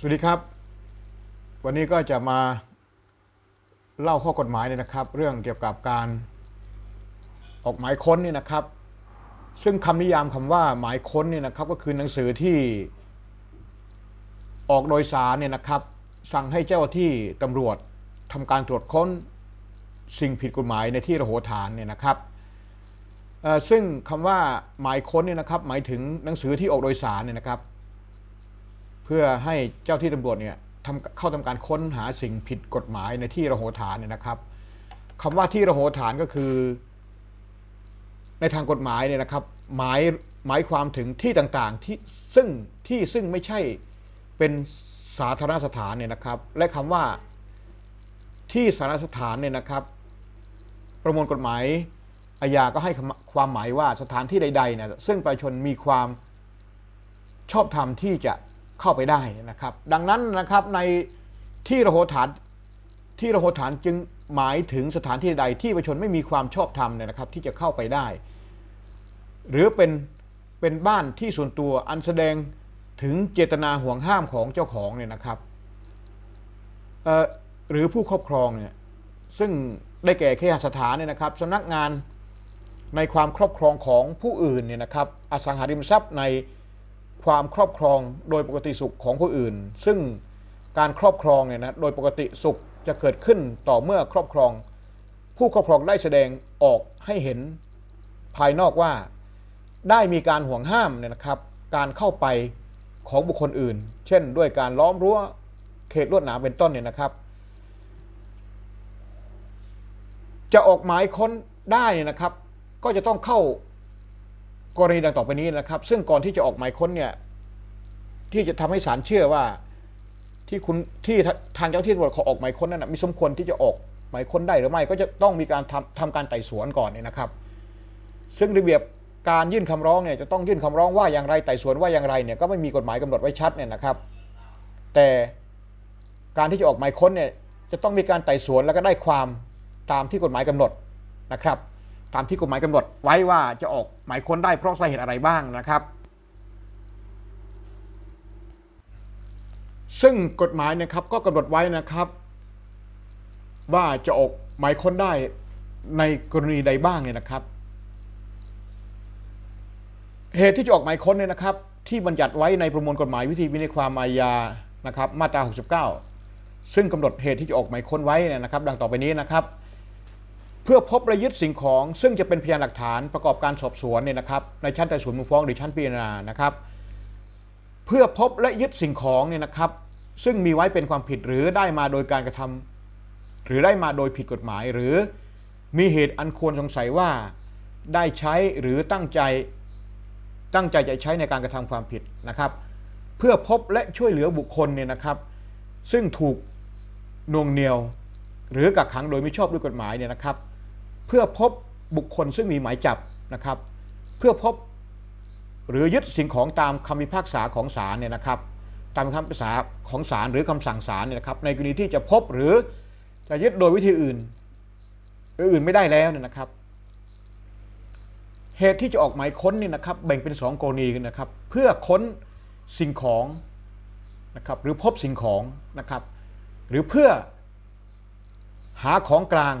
สวัสดีครับ วันนี้ก็จะมาเล่าข้อกฎหมายเนี่ยนะครับ เรื่องเกี่ยวกับการออกหมายค้นเนี่ยนะครับ ซึ่งคำนิยามคำว่าหมายค้นเนี่ยนะครับ ก็คือหนังสือที่ออกโดยสารเนี่ยนะครับ สั่งให้เจ้าที่ตำรวจทำการตรวจค้นสิ่งผิดกฎหมายในที่ระโหฐานเนี่ยนะครับซึ่งคำว่าหมายค้นเนี่ยนะครับ หมายถึงหนังสือที่ออกโดยสารเนี่ยนะครับ พื่อให้เจ้าที่ตำรวจเนี่ยทำเข้าทำการค้นหาสิ่งผิดกฎหมายในที่ระโหฐานเนี่ยนะครับคำว่าที่ระโหฐานก็คือ ในทางกฎหมายเนี่ยนะครับหมายหมายความถึงที่ต่างๆที่ซึ่งที่ซึ่งไม่ใช่เป็นสาธารณสถานเนี่ยนะครับ และคำว่าที่สาธารณสถานเนี่ยนะครับ ประมวลกฎหมายอาญาก็ให้คำความหมายว่าสถานที่ใดๆเนี่ยซึ่งประชาชนมีความชอบธรรมที่จะ เข้าไปได้นะครับ ดังนั้นนะครับในที่ระโหฐานที่ระโหฐานจึงหมายถึงสถานที่ใดที่ประชาชนไม่มีความชอบธรรมเนี่ยนะครับ ที่จะเข้าไปได้ หรือเป็นเป็นบ้านที่ส่วนตัวอันแสดงถึงเจตนาห่วงห้ามของเจ้าของเนี่ยนะครับหรือผู้ครอบครองเนี่ยซึ่งได้แก่เคหสถานเนี่ยนะครับสำนักงานในความครอบครองของผู้อื่นเนี่ยนะครับ อสังหาริมทรัพย์ใน ความครอบครองโดยปกติสุขของผู้อื่น ซึ่งการครอบครองเนี่ยนะโดยปกติสุขจะเกิดขึ้นต่อเมื่อครอบครอง ผู้ครอบครองได้แสดงออกให้เห็นภายนอกว่า ได้มีการห่วงห้ามเนี่ยนะครับ การเข้าไปของบุคคลอื่น เช่น ด้วยการล้อมรั้วเขตลวดหนามเป็นต้นเนี่ยนะครับ จะออกหมายค้นได้เนี่ยนะครับ ก็จะต้องเข้า กรณีดังต่อไปนี้นะครับ ซึ่งก่อนที่จะออกหมายค้นเนี่ยที่จะทำให้ศาลเชื่อว่าที่คุณที่ทางเจ้าที่ตำรวจขาออกหมายค้นนั้นนะมีสมควรที่จะออกหมายค้นได้หรือไม่ก็จะต้องมีการทำทำการไต่สวนก่อนเนี่ยนะครับ ซึ่งระเบียบการยื่นคำร้องเนี่ยจะต้องยื่นคำร้องว่าอย่างไรไต่สวนว่าอย่างไรเนี่ยก็ไม่มีกฎหมายกำหนดไว้ชัดเนี่ยนะครับ แต่การที่จะออกหมายค้นเนี่ยจะต้องมีการไต่สวนแล้วก็ได้ความตามที่กฎหมายกำหนดนะครับ ตามที่กฎหมายกำหนดไว้ว่าจะออกหมายค้นได้เพราะสาเหตุอะไรบ้างนะครับ ซึ่งกฎหมายนะครับก็กำหนดไว้นะครับ ว่าจะออกหมายค้นได้ในกรณีใดบ้างเนี่ยนะครับ เหตุที่จะออกหมายค้นเนี่ยนะครับ ที่บัญญัติไว้ในประมวลกฎหมายวิธีวินัยความอาญานะครับ มาตรา 69 ซึ่งกำหนดเหตุที่จะออกหมายค้นไว้เนี่ยนะครับ ดังต่อไปนี้นะครับ พื่อพบและยึดสิ่งของ ซึ่งจะเป็นพยานหลักฐานประกอบการสอบสวนเนี่ยนะครับในชั้นไต่สวนมูลฟ้องหรือชั้นพิจารณานะครับ เพื่อพบและยึดสิ่งของเนี่ยนะครับ ซึ่งมีไว้เป็นความผิดหรือได้มาโดยการกระทำหรือได้มาโดยผิดกฎหมาย หรือมีเหตุอันควรสงสัยว่าได้ใช้หรือตั้งใจตั้งใจจะใช้ในการกระทำความผิดนะครับ เพื่อพบและช่วยเหลือบุคคลเนี่ยนะครับ ซึ่งถูกนวงเหนียว หรือกักขังโดยไม่ชอบด้วยกฎหมายเนี่ยนะครับ เพื่อพบบุคคลซึ่งมีหมายจับนะครับ เพื่อพบหรือยึดสิ่งของตามคำพิพากษาของศาลเนี่ยนะครับ ตามคำพิพากษาของศาลหรือคำสั่งศาลเนี่ยนะครับ ในกรณีที่จะพบหรือจะยึดโดยวิธีอื่นหรืออื่นไม่ได้แล้วเนี่ยนะครับ เหตุที่จะออกหมายค้นเนี่ยนะครับ แบ่งเป็นสองกรณีนะครับ เพื่อค้นสิ่งของนะครับหรือพบสิ่งของนะครับ หรือเพื่อหาของกลาง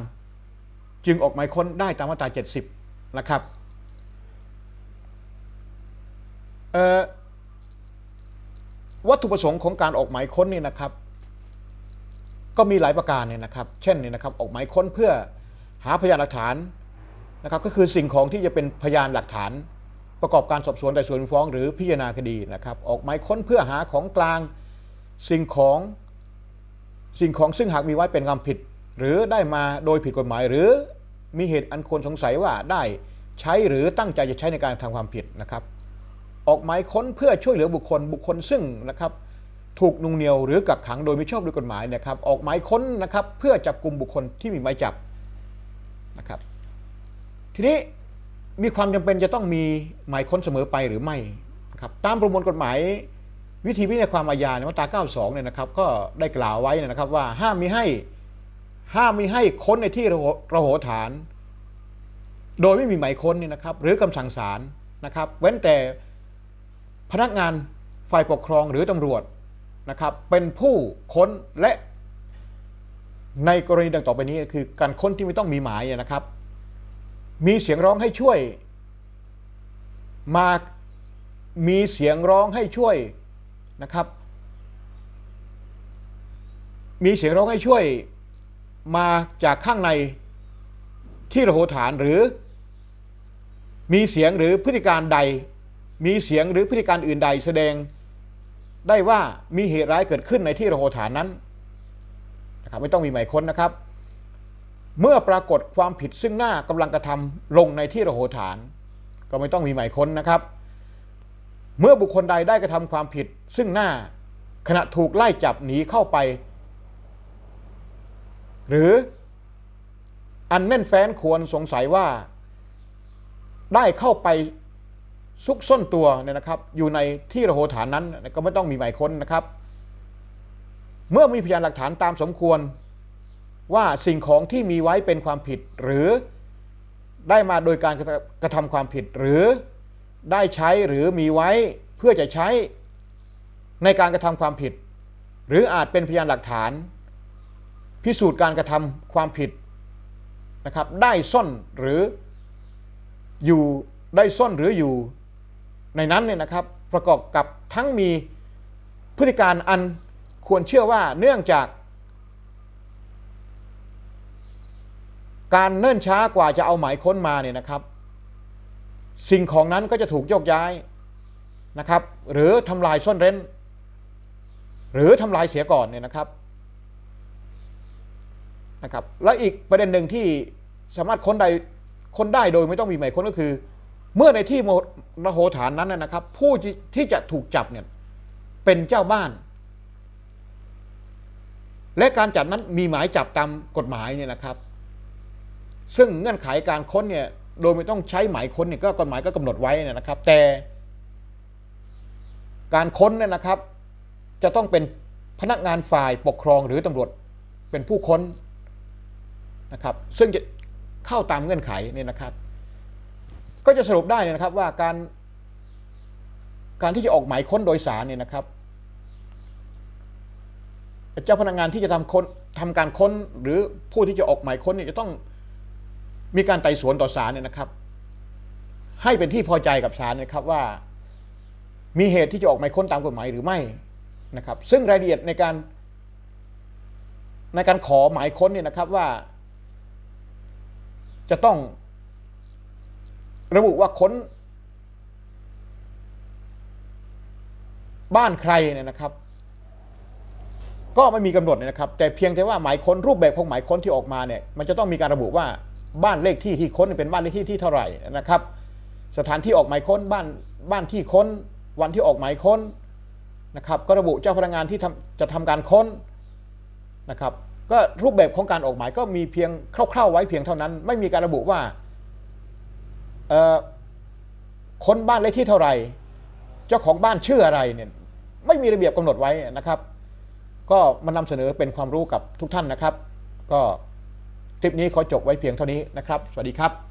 จึงออกหมายค้นได้ตามมาตรา 70 นะครับวัตถุประสงค์ของการออกหมายค้นนี่นะครับ ก็มีหลายประการเนี่ยนะครับ เช่นเนี่ยนะครับออกหมายค้นเพื่อหาพยานหลักฐานนะครับ ก็คือสิ่งของที่จะเป็นพยานหลักฐาน ประกอบการสอบสวนแต่ส่วนฟ้อง หรือพิจารณาคดีนะครับ ออกหมายค้นเพื่อหาของกลางสิ่งของสิ่งของซึ่งหากมีไว้เป็นความผิด หรือได้มาโดยผิดกฎหมาย หรือมีเหตุอันควรสงสัยว่าได้ใช้หรือตั้งใจจะใช้ในการทำความผิดนะครับ ออกหมายค้นเพื่อช่วยเหลือบุคคลบุคคลซึ่งนะครับถูกนุงเหนียวหรือกักขังโดยไม่ชอบด้วยกฎหมายนะครับ ออกหมายค้นนะครับเพื่อจับกลุ่มบุคคลที่มีหมายจับนะครับ ทีนี้มีความจำเป็นจะต้องมีหมายค้นเสมอไปหรือไม่นะครับตามประมวลกฎหมายวิธีวินัยความอาญาในมาตรา 92 เนี่ยนะครับ ก็ได้กล่าวไว้นะครับว่าห้ามมีให้ ห้ามมีให้ค้นในที่ระโหโหฐาน โดยไม่มีหมายค้นนี่นะครับ หรือคำสั่งศาลนะครับ เว้นแต่พนักงานฝ่ายปกครองหรือตำรวจนะครับ เป็นผู้ค้นและในกรณีดังต่อไปนี้คือการค้นที่ไม่ต้องมีหมายเนี่ยนะครับ มีเสียงร้องให้ช่วย มามีเสียงร้องให้ช่วยนะครับ มีเสียงร้องให้ช่วย มาจากข้างในที่ระโหฐานหรือ มีเสียงหรือพฤติการใด มีเสียงหรือพฤติการอื่นใดแสดง ได้ว่ามีเหตุร้ายเกิดขึ้นในที่ระโหฐานนั้นนะครับไม่ต้องมีหมายค้นนะครับ เมื่อปรากฏความผิดซึ่งหน้ากำลังกระทำลงในที่ระโหฐาน ก็ไม่ต้องมีหมายค้นนะครับ เมื่อบุคคลใดได้กระทำความผิดซึ่งหน้าขณะถูกไล่จับหนีเข้าไป หรืออันแน่นแฟ้นควรสงสัยว่า ได้เข้าไปซุกซ่อนตัวเนี่ยนะครับ อยู่ในที่ระโหฐานนั้นก็ไม่ต้องมีหมายค้นนะครับ เมื่อมีพยานหลักฐานตามสมควร ว่าสิ่งของที่มีไว้เป็นความผิด หรือได้มาโดยการกระทำความผิด หรือได้ใช้หรือมีไว้เพื่อจะใช้ในการกระทำความผิด หรืออาจเป็นพยานหลักฐาน พิสูจน์การกระทำความผิดนะครับ ได้ซ่อนหรืออยู่ได้ซ่อนหรืออยู่ในนั้นเนี่ยนะครับ ประกอบกับทั้งมีพฤติการอันควรเชื่อว่าเนื่องจาก การเนิ่นช้ากว่าจะเอาหมายค้นมาเนี่ยนะครับ สิ่งของนั้นก็จะถูกโยกย้ายนะครับ หรือทำลายซ่อนเร้น หรือทำลายเสียก่อนเนี่ยนะครับ นะครับและอีกประเด็นหนึ่งที่สามารถค้นได้ค้นได้โดยไม่ต้องมีหมายค้นก็คือ เมื่อในที่มโหฐานนั้นนะครับ ผู้ที่จะถูกจับเนี่ยเป็นเจ้าบ้าน และการจับนั้นมีหมายจับตามกฎหมายเนี่ยนะครับ ซึ่งเงื่อนไขการค้นเนี่ยโดยไม่ต้องใช้หมายค้นเนี่ยก็กฎหมายก็กำหนดไว้นะครับ แต่ การค้นเนี่ยนะครับ จะต้องเป็นพนักงานฝ่ายปกครองหรือตำรวจเป็นผู้ค้น นะครับซึ่งจะเข้าตามเงื่อนไขเนี่ยนะครับ ก็จะสรุปได้เนี่ยนะครับว่าการ การที่จะออกหมายค้นโดยสารเนี่ยนะครับเจ้าพนักงานที่จะทำค้นทำการค้นหรือผู้ที่จะออกหมายค้นเนี่ยจะต้องมีการไต่สวนต่อศาลเนี่ยนะครับ ให้เป็นที่พอใจกับศาลนะครับว่า มีเหตุที่จะออกหมายค้นตามกฎหมายหรือไม่นะครับ ซึ่งรายละเอียดในการในการขอหมายค้นเนี่ยนะครับว่า จะต้องระบุว่าค้น บ้านใครเนี่ยนะครับ ก็ไม่มีกำหนดนะครับ แต่เพียงแต่ว่าหมายค้นรูปแบบของหมายค้นที่ออกมาเนี่ย มันจะต้องมีการระบุว่าบ้านเลขที่ที่ค้นเป็นบ้านเลขที่ที่เท่าไหร่นะครับ สถานที่ออกหมายค้นบ้านบ้านที่ค้น วันที่ออกหมายค้นนะครับ ก็ระบุเจ้าพนักงานที่ทำจะทำการค้นนะครับ ก็รูปแบบของการออกหมายก็มีเพียงคร่าวๆไว้เพียงเท่านั้น ไม่มีการระบุว่าค้นบ้านเลขที่เท่าไหร่ เจ้าของบ้านชื่ออะไรเนี่ยไม่มีระเบียบกำหนดไว้นะครับ ก็มานำเสนอเป็นความรู้กับทุกท่านนะครับ ก็คลิปนี้ขอจบไว้เพียงเท่านี้นะครับ สวัสดีครับ